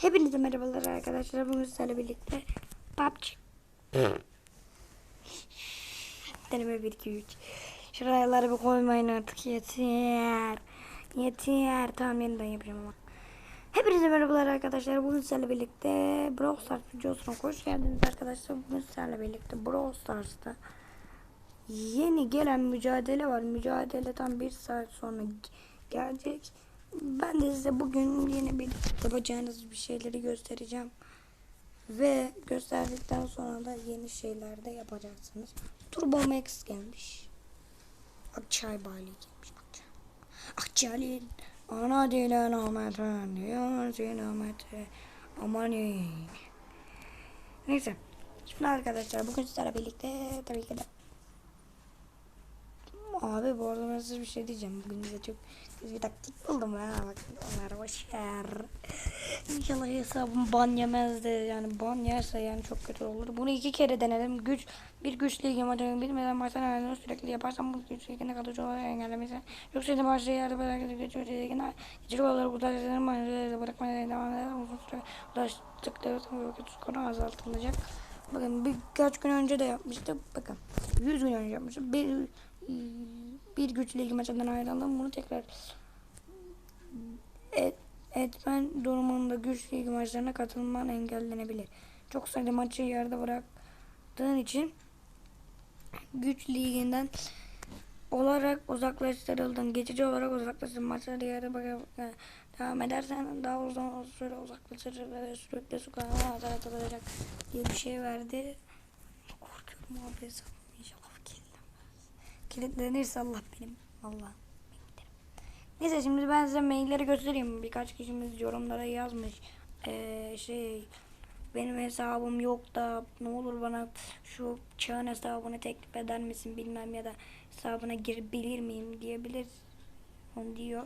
Hepinize merhabalar arkadaşlar. Bugün sizlerle birlikte PUBG. Deneme 1 2 3. Şuraları bir koymayın artık yeter. Yeter. Tamam yeniden yapacağım ama. Hepinize merhabalar arkadaşlar. Bugün sizlerle birlikte Brawl Stars videosuna hoş geldiniz arkadaşlar. Bugün sizlerle birlikte Brawl Stars'ta yeni gelen mücadele var. Mücadele tam bir saat sonra gelecek. Ben de size bugün yeni bir yapacağınız bir şeyleri göstereceğim. Ve gösterdikten sonra da yeni şeyler de yapacaksınız. Turbo Max gelmiş. Akçay Bali gelmiş. Akçay. Akçay'ın ana dilen Ahmet'in diyor sinemete aman iyi. Neyse. Şimdi arkadaşlar bugün sizlerle birlikte tabii ki de Abi bu arada ben size bir şey diyeceğim. Bugün bize çok bir taktik buldum ha. Bak onlara boş ver. İnşallah hesabım ban yemez de yani ban yerse yani çok kötü olur. Bunu iki kere denedim. Güç bir güçlü ilgim acaba bilmeden baştan ayarını sürekli yaparsam bu güç ilgine kalıcı olarak engellemesi. Yoksa da başta yerde böyle güç ilgine geçici olarak ulaştırılır da bırakmaya devam eder. Uzun süre ulaştıkları kötü skoru azaltılacak. Bakın birkaç gün önce de yapmıştım. Bakın 100 gün önce yapmıştım. Bir, bir güçlü ilgi maçından ayrıldım. Bunu tekrar et, etmen durumunda güçlü ilgi maçlarına katılman engellenebilir. Çok sayıda maçı yerde bıraktığın için güç liginden olarak uzaklaştırıldın. Geçici olarak uzaklaştırıldın. Maçları yerde bırak devam edersen daha uzun süre uzaklaştırır ve sürekli sokağına azar atılacak diye bir şey verdi. Korkuyorum abi kilitlenmez. Kilitlenirse Allah benim. Allah. Neyse şimdi ben size mailleri göstereyim. Birkaç kişimiz yorumlara yazmış. Ee, şey benim hesabım yok da ne olur bana şu çağın hesabını teklif eder misin bilmem ya da hesabına girebilir miyim diyebilir. Onu diyor.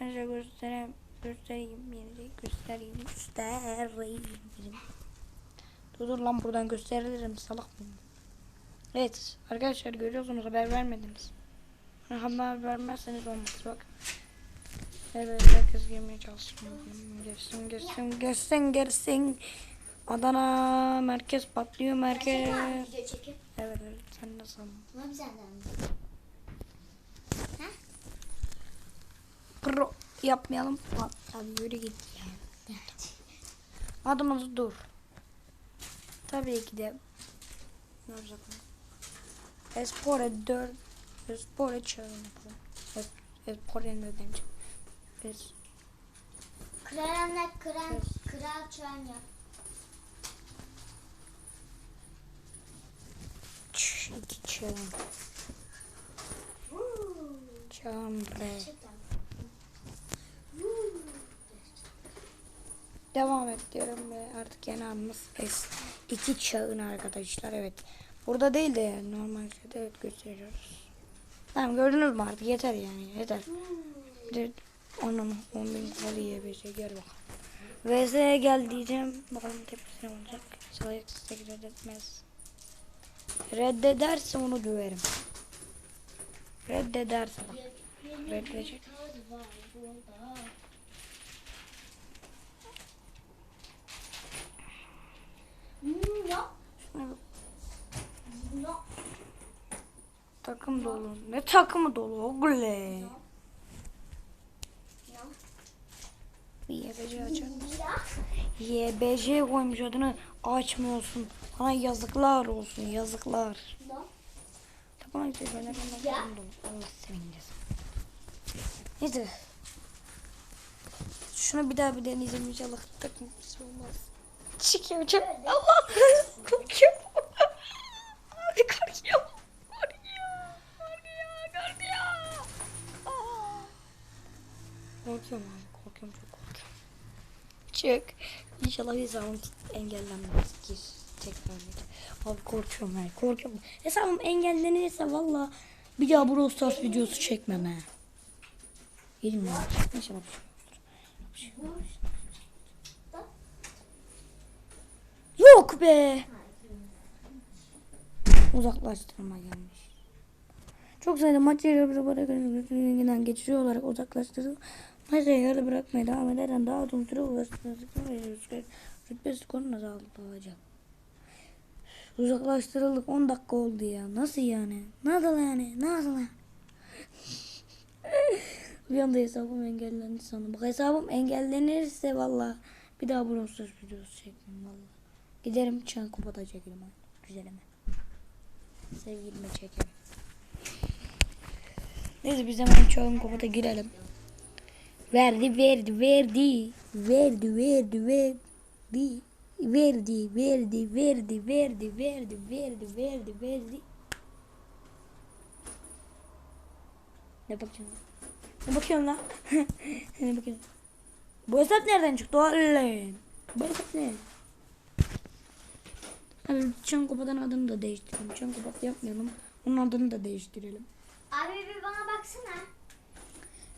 Ben size göstereyim. Göstereyim. De göstereyim. Göstereyim. Dur dur lan buradan gösteririm. Salak mıyım? Evet arkadaşlar görüyorsunuz haber vermediniz. Haber vermezseniz olmaz bak. Evet herkes girmeye çalışsın. Girsin girsin girsin girsin. Adana merkez patlıyor merkez. Evet evet sen de san. Tamam senden mi? Pro yapmayalım. Al, Abi yürü git ya. Evet. Adımız dur. Tabii ki de. Ne olacak? Espore 4 Espore çağırın. Es- Espore ne bence? Es Kralına kral, kral çöğen yap. Ç iki çağın. Çağın bre. Devam et diyorum ve artık yeni adımız es iki çağın arkadaşlar evet. Burada değil de yani normal şeyde evet gösteriyoruz. Tamam gördünüz mü artık yeter yani yeter. Bir de onun 10 bin kupalı YBC gel bakalım. VS'ye gel diyeceğim. Bakalım tepkisi ne olacak. Salak size reddetmez. Reddederse onu döverim. Reddederse bak. Reddedecek. No. Şuna No. Takım dolu. Ne takımı dolu. Bir YBC açar. YBC koymuş adını açmıyorsun. Bana yazıklar olsun yazıklar. Tamam işte ben takım dolu. Allah sevindirsin. Neyse. Şunu bir daha bir deneyeceğim inşallah takım olmaz. Çıkıyor çok. Allah korkuyorum. Abi korkuyorum. Korkuyorum. Korkuyorum. Korkuyorum. Aa. Korkuyorum abi. Korkuyorum çok korkuyorum. Çık. İnşallah hesabım engellenmez. Gir. Tekrar. Abi korkuyorum ben. Korkuyorum. Hesabım engellenirse valla bir daha Brawl Stars videosu çekmem he. Şey. Bir şey olur. Yok be. Uzaklaştırma gelmiş. Çok sayıda maç yeri bırakılan geçici olarak uzaklaştırıldı. Neyse yarı bırakmaya devam edersen daha uzun süre uğraştırıldıktan ve rütbe skorun azaltılacak. Uzaklaştırıldık 10 dakika oldu ya. Nasıl yani? Nasıl yani? Nasıl yani? bir anda hesabım engellendi sandım. Bak hesabım engellenirse valla bir daha bronzsuz videosu çekmem valla. Giderim çan kupada çekerim. Güzelime. Sevgilime çekerim. Neyse biz hemen çağın kupada girelim. Verdi verdi verdi. Verdi verdi verdi. Verdi verdi verdi verdi verdi verdi verdi verdi. Ne bakıyorsun? Ne bakıyorsun lan? ne bakıyorsun? Bu hesap nereden çıktı oğlum? Bu hesap ne? Abi Çan Kopa'dan adını da değiştirelim. Çan Kopa yapmayalım. Onun adını da değiştirelim. Abi bir bana baksana.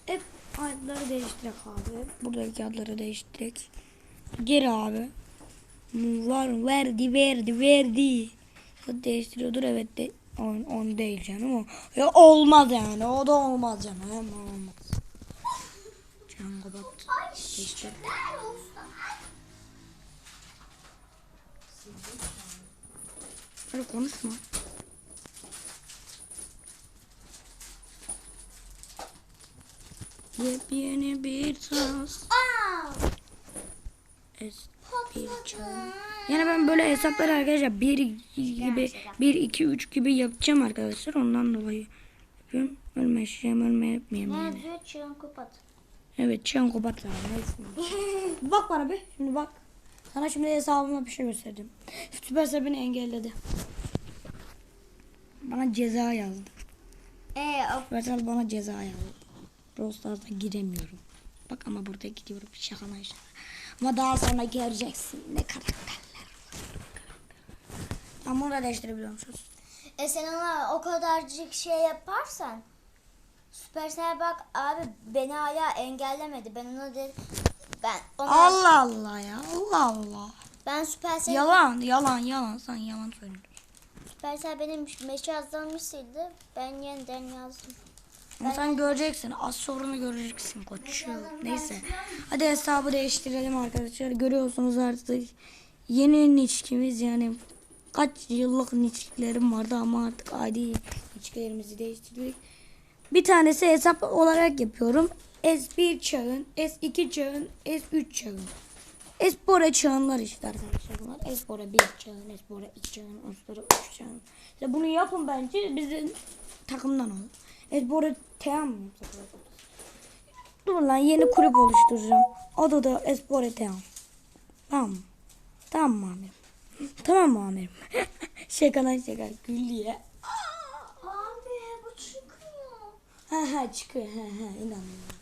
Hep adları değiştirek abi. Buradaki adları değiştirek. Geri abi. Var verdi verdi verdi. Değiştiriyordur evet de on, on değil canım o. Ya olmaz yani o da olmaz canım hem olmaz. Can kapat. Değiştir. Öyle konuşma. Yepyeni bir tas. Es bir can. Yani ben böyle hesapları arkadaşlar 1 gibi 1 2 3 gibi yapacağım arkadaşlar. Ondan dolayı yapıyorum. Ölmeyeceğim, ölme yapmayayım Ne yani. yazıyor? Çığın kapat. Evet, lazım. Bir bak bana bir. Şimdi bak. Sana şimdi hesabıma bir şey göstereceğim. Süpersel beni engelledi. Bana ceza yazdı. Ee, Süpersel bana ceza yazdı. Brawl giremiyorum. Bak ama burada gidiyorum. Şaka lan şaka. Ama daha sonra göreceksin ne karakterler. Ama onu da değiştirebiliyormuşuz. E sen ona o kadarcık şey yaparsan Süpersel bak abi beni hala engellemedi. Ben ona dedim ben ona Allah Allah ya. Allah Allah. ben Süpersel Yalan, yalan, yalan. Sen yalan söylüyorsun. Süpersel benim meşe yazılmıştı. Ben yeniden yazdım. Ama sen göreceksin. Az sonra göreceksin koç. Neyse. Hadi hesabı değiştirelim arkadaşlar. Görüyorsunuz artık yeni niçkimiz yani kaç yıllık niçkilerim vardı ama artık adi niçkilerimizi değiştirdik. Bir tanesi hesap olarak yapıyorum. S1 çağın, S2 çağın, S3 çağın. Espora çağınlar işte arkadaşlar bunlar. Espora 1 çağın, Espora 2 çağın, Espora 3 çağın. İşte bunu yapın bence bizim takımdan olun. Espora Team mı yapsak acaba? Dur lan yeni kulüp oluşturacağım. Adı da Espora Team. Tamam mı? Tamam mı amirim? Tamam mı amirim? şaka lan şaka. Güllüye. Abi bu çıkıyor. Ha ha çıkıyor. Ha ha inanmıyorum.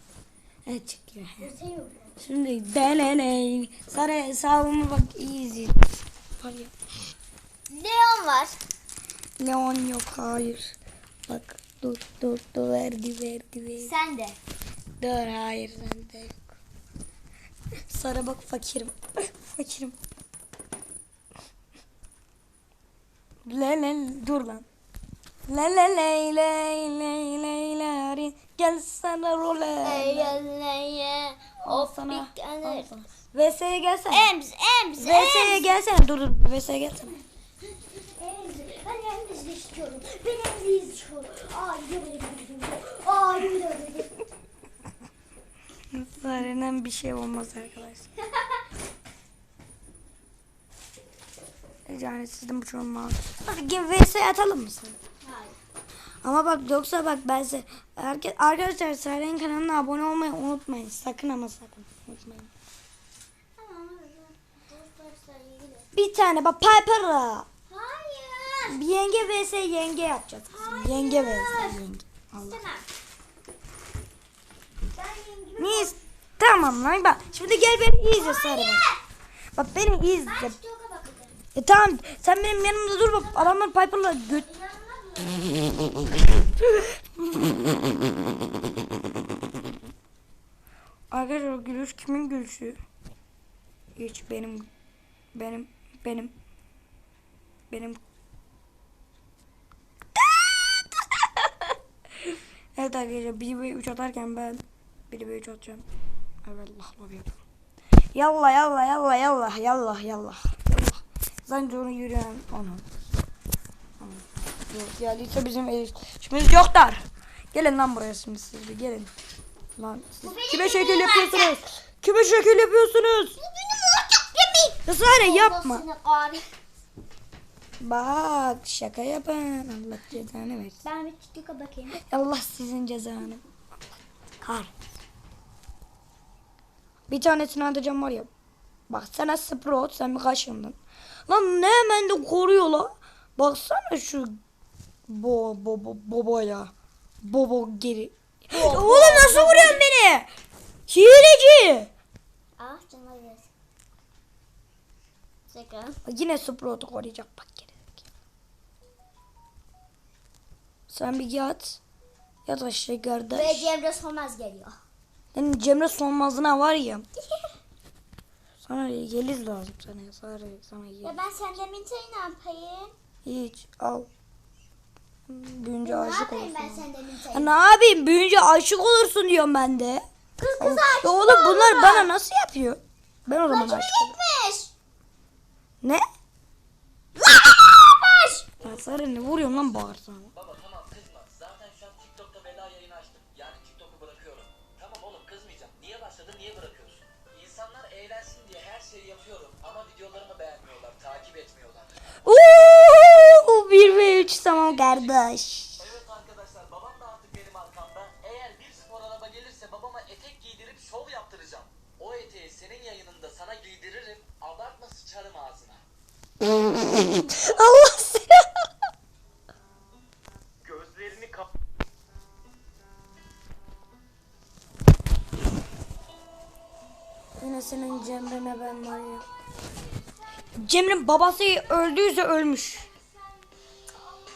Ha çıkıyor. Ha. Şimdi deleley. Sarı hesabımı bak iyi. Leon var. Leon yok hayır. Bak dur dur dur verdi verdi verdi. Sen de. Dur hayır sende yok. Sarı bak fakirim. fakirim. Le le dur lan. Le le le le le le le Gel sana role. Eğleneye. Al Of sana. sana. VS'ye gelsene. Ems, ems, VS'ye gelsene. Dur dur VS'ye gelsene. Ben istiyorum. Ben emzi istiyorum. Ay böyle Ay böyle Sarı'nın bir şey olmaz arkadaşlar. Yani sizin bu çok. Hadi gel VS atalım mı sana? Hayır. Ama bak yoksa bak ben size herkes arkadaşlar Sarı'nın kanalına abone olmayı unutmayın. Sakın ama sakın unutmayın. Bir tane bak Piper'la. Hayır. Bir yenge vs yenge yapacağız. Yenge vs yenge. Allah. Niye? Tamam lan bak. Şimdi gel beni iyi izle Sarı bak. Bak beni iyi izle. E tamam sen benim yanımda dur bak. Adamlar Piper'la göt? Arkadaşlar gülüş kimin gülüşü? Hiç benim benim benim benim Evet arkadaşlar 1 ve 3 atarken ben Biri bir üç atacağım. Evet Allah lobi yapalım. Yallah yallah yallah yallah yallah. Yallah. Zannediyor onu yürüyen onu. Yok geldiyse bizim işimiz yoktur. Gelin lan buraya şimdi siz bir gelin. Lan siz Bu benim kime şekil yapıyorsunuz? Kime şekil yapıyorsunuz? Ya Sare yapma. Babasını ağrı- Bak şaka yapan Allah cezanı versin. Ben bir TikTok'a bakayım. Allah sizin cezanı. Kar. Bir tanesini atacağım var ya. Bak sana Sprout sen bir kaşındın. Lan ne hemen de koruyor la. Baksana şu bo bo bo boboya. Bobo geri. Oğlum nasıl vuruyorsun beni? Hileci. Ah canım yine Sprout'u koruyacak bak geri. Sen bir yat. Yat aşağı kardeş. Ve Cemre Solmaz geliyor. Senin Cemre Solmaz'ına var ya. Sana Yeliz lazım sana. Sana, sana Yeliz. Ya ben senden Minta'yı ne yapayım? Hiç al. Büyünce aşık yapayım ben olursun. senden Ya Minta'yı? ne yapayım? Büyünce aşık olursun diyorum ben de. Kız kız Ya aşık oğlum bunlar olma. bana nasıl yapıyor? Ben o zaman Saçımı aşık gitmiş. Ne? Ya Sarı ne vuruyorsun lan bağırsana. Ama videolarımı beğenmiyorlar. Takip etmiyorlar. Uuu 1 ve 3 tamam kardeş. Evet arkadaşlar babam da artık benim arkamda. Eğer bir spor araba gelirse babama etek giydirip şov yaptıracağım. O eteği senin yayınında sana giydiririm. Abartma sıçarım ağzına. Allah seni. Gözlerini kap... Yine senin Cemre'ne ben var ya. Cemre'nin babası öldüyse ölmüş.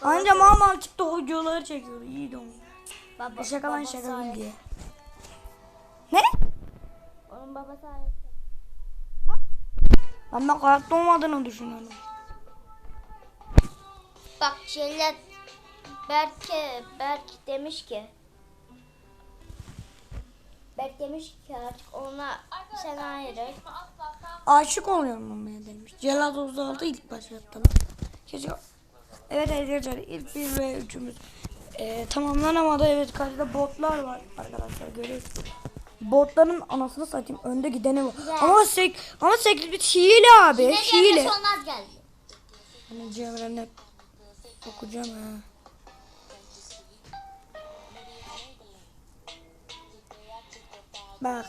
Anca mama çıktı hocaları çekiyor. İyi de onu. Baba, Şaka lan şaka değil diye. Ne? Onun babası ayrı. Ben ben hayatta olmadığını düşünüyorum. Bak şeyler Berke Berk demiş ki Berk demiş ki artık ona sen ayrı. Aşık oluyorum olmaya demiş. Celal Ozdağ'da ilk başlattım. Keşke... Evet arkadaşlar ilk bir ve üçümüz ee, tamamlanamadı. Evet karşıda botlar var arkadaşlar görüyorsunuz. Botların anasını satayım önde gideni var. Güzel. Ama sek ama sekli bir hile abi. Yine hile. Geldi. Hani Cemre'ne okuyacağım ha. Bak.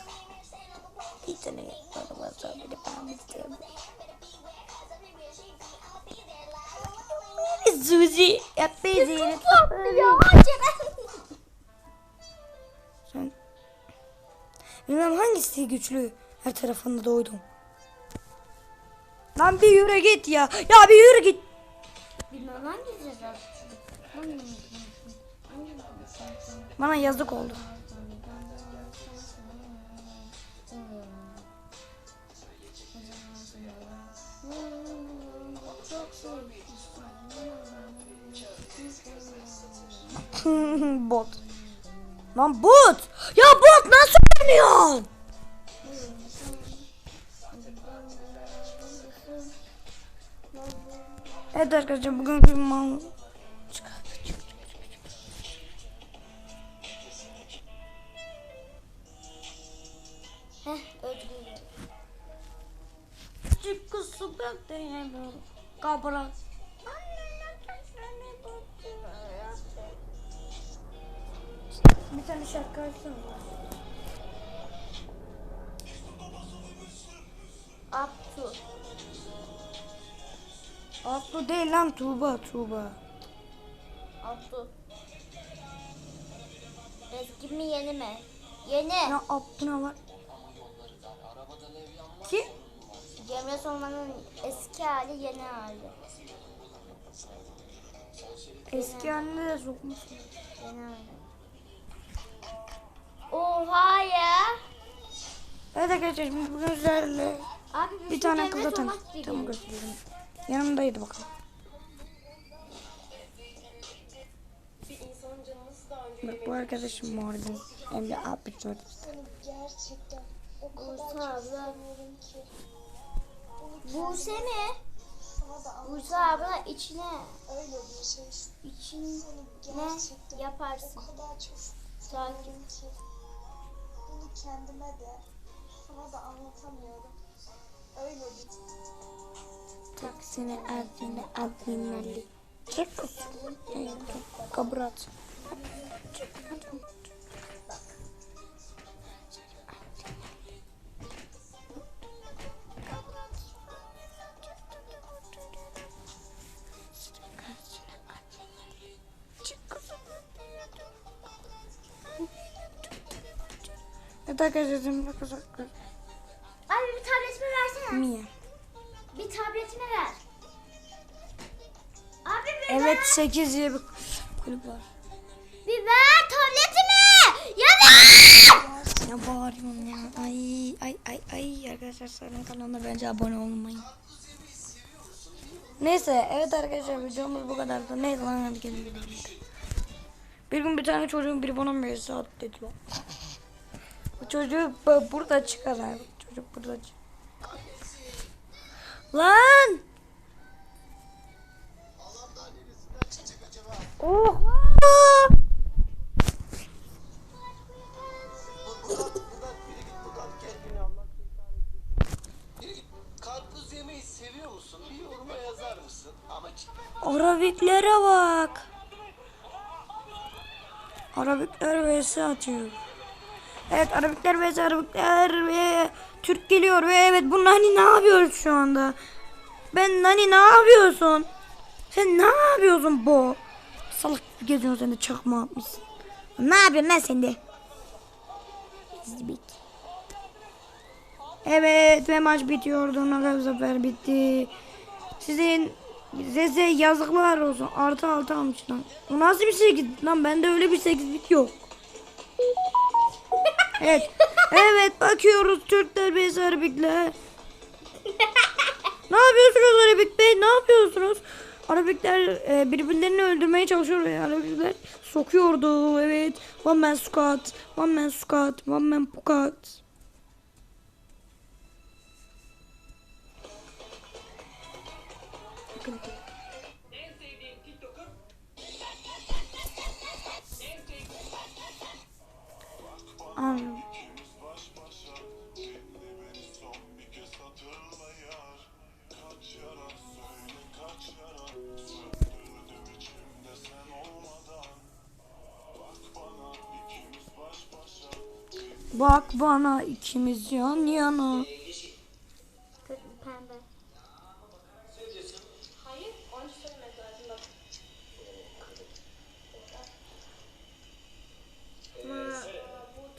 Bir tane bir de ben istiyorum. Suzi yap bizi. Ya Cemre. Sen Bilmem hangisi güçlü. Her tarafında doydum. Lan bir yürü git ya. Ya bir yürü git. Bilmem hangisi. Bana yazık oldu. bot. Lan bot. Ya bot nasıl oynuyorsun? Evet arkadaşlar bugün bir mal Heh öldürüyor. Çıkı sokak deniyor. Bir tane şarkı açsana. Abtu. Abdu değil lan Tuğba Tuğba. Abtu. Eski mi yeni mi? Yeni. Ya Abdu ne var? Kim? Cemre Solmaz'ın eski hali yeni hali. Eski haline de sokmuşsun. Yeni hali. Oha ya. Evet arkadaşlar şimdi bugün sizlerle Abi bir tane tanıştık. dedi. Tamam göstereyim. Yanımdaydı bakalım. Bak bu arkadaşım Mardin. Hem de 64. Seni gerçekten o kadar abla. ki. Buse mi? Buse abla içine Öyle bir şey. için Seni ne gerçekten o yaparsın? kadar çok Sakin. Bunu kendime de sana da anlatamıyorum. Öyle bir Taksine adını adminali. Çık. Kabrat. Evet arkadaşlar şimdi kızaklar. Abi bir tabletimi versene. Mia. Bir tabletimi ver. Abi bir Evet ver. 8 diye bir kulüp var. Bir ver tabletimi. Ya ver. Ne bağırıyorsun ya? Ay ay ay ay arkadaşlar Sarı'nın kanalına bence abone olmayın. Neyse evet arkadaşlar videomuz bu kadardı. Neyse lan hadi gelin. Bir gün bir tane çocuğun biri bana mesaj attı. Bu çocuğu bu- burada çıkar abi. Çocuk burada çıkar. Lan! Oha! Arabiklere bak. Arabikler vs atıyor. Evet Arabikler vs Arabikler ve Türk geliyor ve evet bu Nani ne yapıyoruz şu anda? Ben Nani ne yapıyorsun? Sen ne yapıyorsun bu? Salak geziyorsun sen de çakma atmışsın. Ne yapıyorsun lan sen de? Evet ve maç bitiyordu. Ne kadar sefer bitti. Sizin size yazıklar olsun. Artı altı almış lan. O nasıl bir 8 lan? Bende öyle bir 8'lik yok. Evet. Evet bakıyoruz Türkler vs Arabikler. ne yapıyorsunuz Arabik Bey? Ne yapıyorsunuz? Arabikler e, birbirlerini öldürmeye çalışıyor ve Arabikler sokuyordu. Evet. One man squat. One man squat. One man pukat. En Anladım. Bak bana ikimiz yan yana.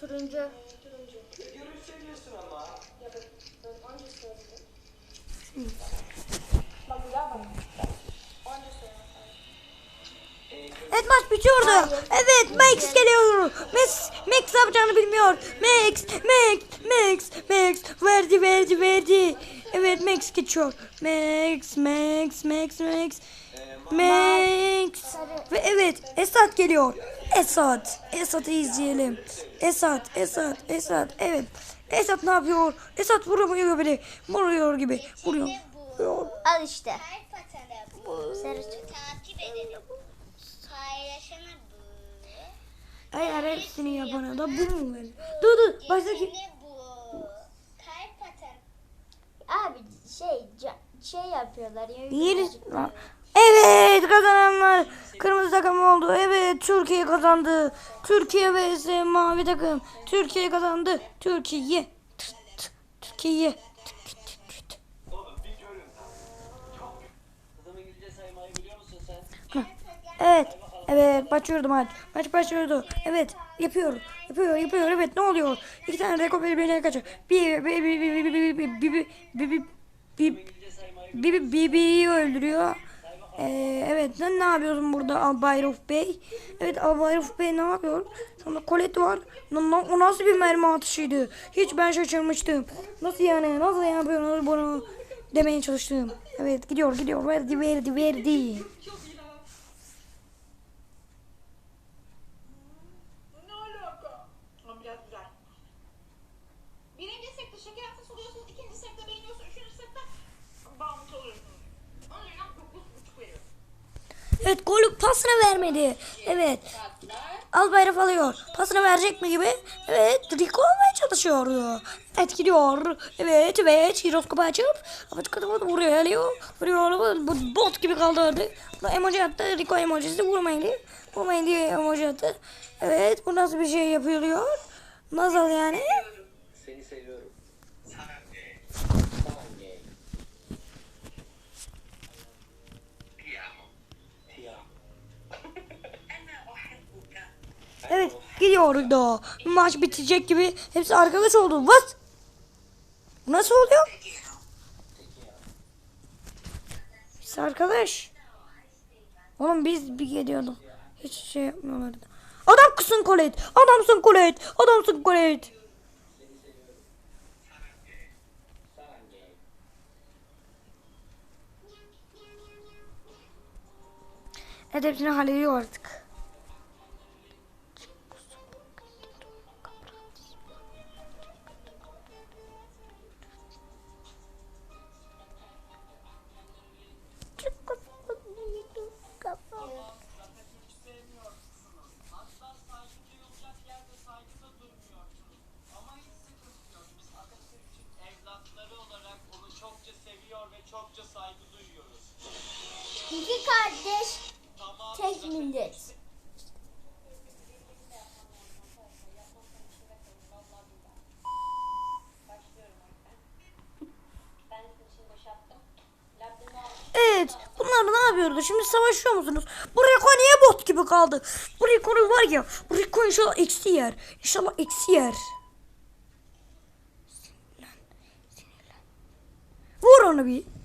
Turuncu. görüş söylüyorsun ama. Evet maç bitiyordu. Evet Max geliyor. Max, Max ne yapacağını bilmiyor. Max, Max, Max, Max verdi verdi verdi. Evet Max geçiyor. Max, Max, Max, Max. Max. Ve evet Esat geliyor. Esat. Esat'ı izleyelim. Esat, Esat, Esat. Evet. Esat ne yapıyor? Esat vuramıyor gibi. Vuruyor gibi. Vuruyor. Vuruyor. Al işte. Sarı Takip bu. Eğer hepsini yapana da bu mu verir? Dur dur. Baştaki. Abi şey şey yapıyorlar. ya, Yeriz. Evet kazananlar kırmızı takım oldu. Evet Türkiye kazandı. Türkiye vs mavi takım. Türkiye kazandı. Türkiye. Türkiye. Evet. Evet başlıyordu maç. Maç başlıyordu. Evet yapıyor. Yapıyor yapıyor. Evet ne oluyor? İki tane rekor birbirine kaçıyor. Bir bir bir bir bir bir bir bir bir bir bir bir İngilizce saymayı Bibi Bibi'yi öldürüyor. Ee, evet sen ne yapıyorsun burada Albayruf Bey? Evet Albayruf Bey ne yapıyor? Sonra kolet var. O nasıl bir mermi atışıydı? Hiç ben şaşırmıştım. Nasıl yani? Nasıl yapıyor? Nasıl bunu demeye çalıştım. Evet gidiyor gidiyor. Verdi verdi verdi. Ne alaka? Evet golü pasını vermedi. Evet. Albayrak alıyor. Pasını verecek mi gibi? Evet. Rico almaya çalışıyordu. Evet gidiyor. Evet evet. Jiroskopu açıp. Evet kadın vuruyor. Geliyor. Vuruyor. Bu bot gibi kaldı orada. Bu emoji attı. Rico emojisi vurmayın diye. Vurmayın diye emoji attı. Evet. Bu nasıl bir şey yapılıyor? Nasıl yani? Seni seviyorum. Evet gidiyordu. Maç bitecek gibi hepsi arkadaş oldu. What? Nasıl oluyor? Biz arkadaş. Oğlum biz bir geliyorduk. Hiç şey yapmıyorlardı. Adamsın Colette. Adamsın Colette. Adamsın Colette. Evet hepsini hallediyor artık. İki kardeş tek millet. Evet. Bunlar ne yapıyordu? Şimdi savaşıyor musunuz? Bu Rico niye bot gibi kaldı? Bu Rico'nun var ya. Bu Rico inşallah eksi yer. İnşallah eksi yer. Sinirlen. Sinirlen. Vur onu bir.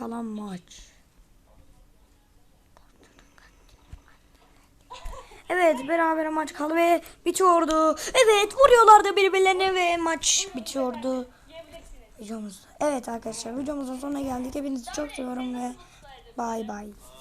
Kalan maç. Evet berabere maç kaldı ve bitiyordu. Evet vuruyorlardı birbirlerine ve maç bitiyordu. Videomuz. Evet arkadaşlar videomuzun sonuna geldik. Hepinizi çok seviyorum ve bay bay.